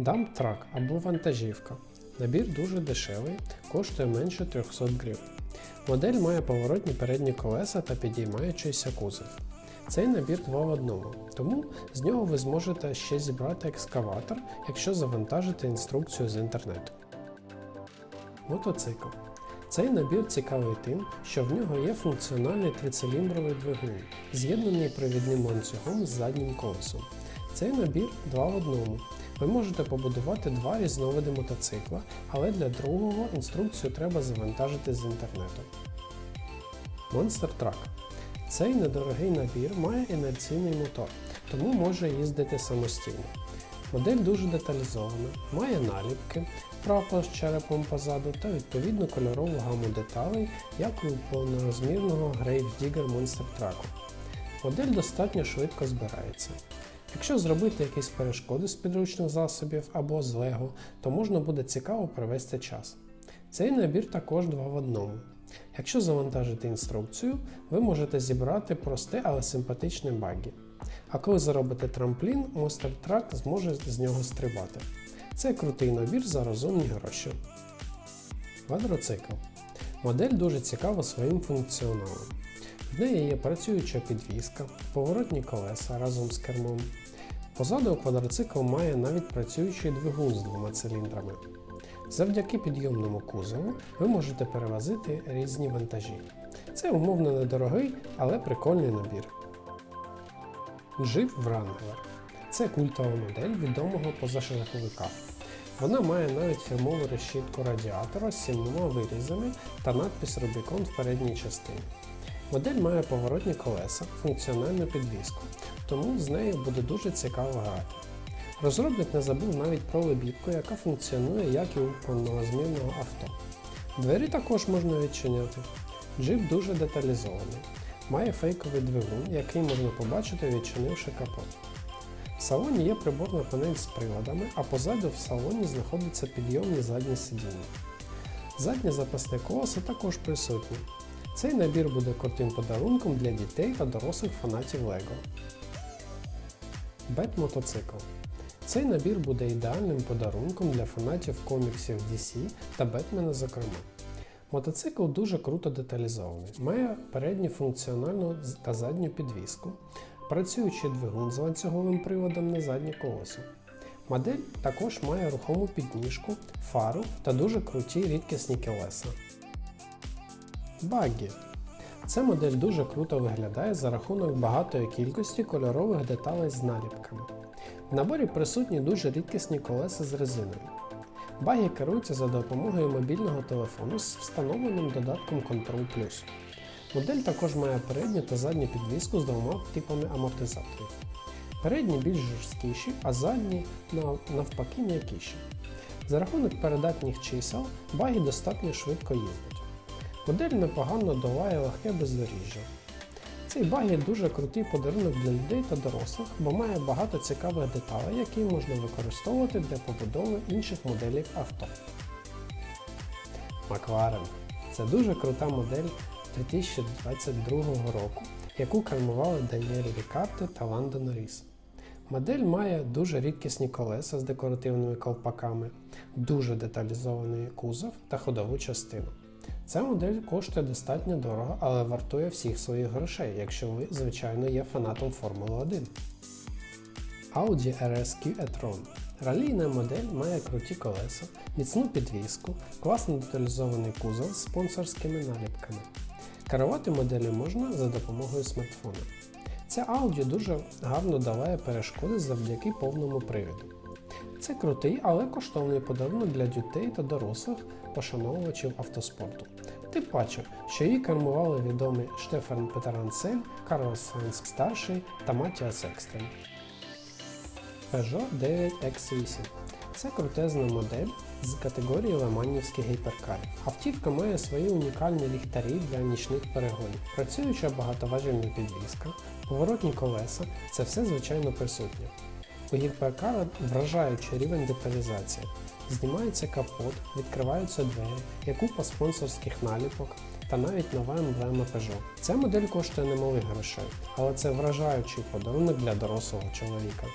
Truck або вантажівка. Набір дуже дешевий, коштує менше 300 гривень. Модель має поворотні передні колеса та підіймаючийся кузов. Цей набір два в одному, тому з нього ви зможете ще зібрати екскаватор, якщо завантажите інструкцію з інтернету. Мотоцикл. Цей набір цікавий тим, що в нього є функціональний трициліндровий двигун, з'єднаний провідним ланцюгом з заднім колесом. Цей набір два в одному. Ви можете побудувати два різновиди мотоцикла, але для другого інструкцію треба завантажити з інтернету. Monster Truck. Цей недорогий набір має інерційний мотор, тому може їздити самостійно. Модель дуже деталізована, має наліпки, прапор з черепом позаду та відповідну кольорову гаму деталей, як у повнорозмірного Grave Digger Monster Truck. Модель достатньо швидко збирається. Якщо зробити якісь перешкоди з підручних засобів або з Лего, то можна буде цікаво провести час. Цей набір також два в одному. Якщо завантажити інструкцію, ви можете зібрати просте, але симпатичне багі. А коли заробите трамплін, Monster Truck зможе з нього стрибати. Це крутий набір за розумні гроші. Квадроцикл. Модель дуже цікава своїм функціоналом. В неї є працююча підвіска, поворотні колеса разом з кермом. Позаду квадроцикл має навіть працюючий двигун з двома циліндрами. Завдяки підйомному кузову ви можете перевозити різні вантажі. Це умовно недорогий, але прикольний набір. Jeep Wrangler – це культова модель відомого позашляховика. Вона має навіть фірмову решітку радіатора з сімома вирізами та надпис Rubicon в передній частині. Модель має поворотні колеса, функціональну підвіску, тому з нею буде дуже цікаво грати. Розробник не забув навіть про лебідку, яка функціонує як і у повнорозмірного авто. Двері також можна відчиняти. Джип дуже деталізований. Має фейковий двигун, який можна побачити, відчинивши капот. В салоні є приборна панель з приладами, а позаду в салоні знаходиться підйомні задні сидіння. Заднє запасне колесо також присутнє. Цей набір буде крутим подарунком для дітей та дорослих фанатів LEGO. Бет-мотоцикл. Цей набір буде ідеальним подарунком для фанатів коміксів DC та Бетмена зокрема. Мотоцикл дуже круто деталізований, має передню функціональну та задню підвіску, працюючий двигун з ланцюговим приводом на заднє колесо. Модель також має рухому підніжку, фару та дуже круті рідкісні колеса. Баггі. Ця модель дуже круто виглядає за рахунок багатої кількості кольорових деталей з наліпками. В наборі присутні дуже рідкісні колеса з резиною. Багі керуються за допомогою мобільного телефону з встановленим додатком Control Plus. Модель також має передню та задню підвіску з двома типами амортизаторів. Передні більш жорсткіші, а задні навпаки м'якіші. За рахунок передатніх чисел багі достатньо швидко їздять. Модель непогано долає легке бездоріжжя. Цей багі дуже крутий подарунок для людей та дорослих, бо має багато цікавих деталей, які можна використовувати для побудови інших моделів авто. Макларен це дуже крута модель 2022 року, яку кермували Даніель Рікарто та Ландо Норріс. Модель має дуже рідкісні колеса з декоративними колпаками, дуже деталізований кузов та ходову частину. Ця модель коштує достатньо дорого, але вартує всіх своїх грошей, якщо ви, звичайно, є фанатом Формули 1. Audi RSQ e-tron. Ралійна модель має круті колеса, міцну підвіску, класно деталізований кузов з спонсорськими наліпками. Керувати моделлю можна за допомогою смартфона. Ця Audi дуже гарно долає перешкоди завдяки повному привіду. Це крутий, але коштовний подарунок для дітей та дорослих пошановувачів автоспорту. Тим паче, що її кермували відомі Штефан Петеранцель, Карлос Сайнс старший та Матіас Екстрем. Peugeot 9X8 це крутезна модель з категорії леманівських гіперкарів. Автівка має свої унікальні ліхтарі для нічних перегонів, працююча багатоважільна підвізка, поворотні колеса це все звичайно присутнє. У ЄПК вражаючий рівень деталізації. Знімається капот, відкриваються двері, яку купа спонсорських наліпок та навіть нова емблема Peugeot. Ця модель коштує немалих грошей, але це вражаючий подарунок для дорослого чоловіка.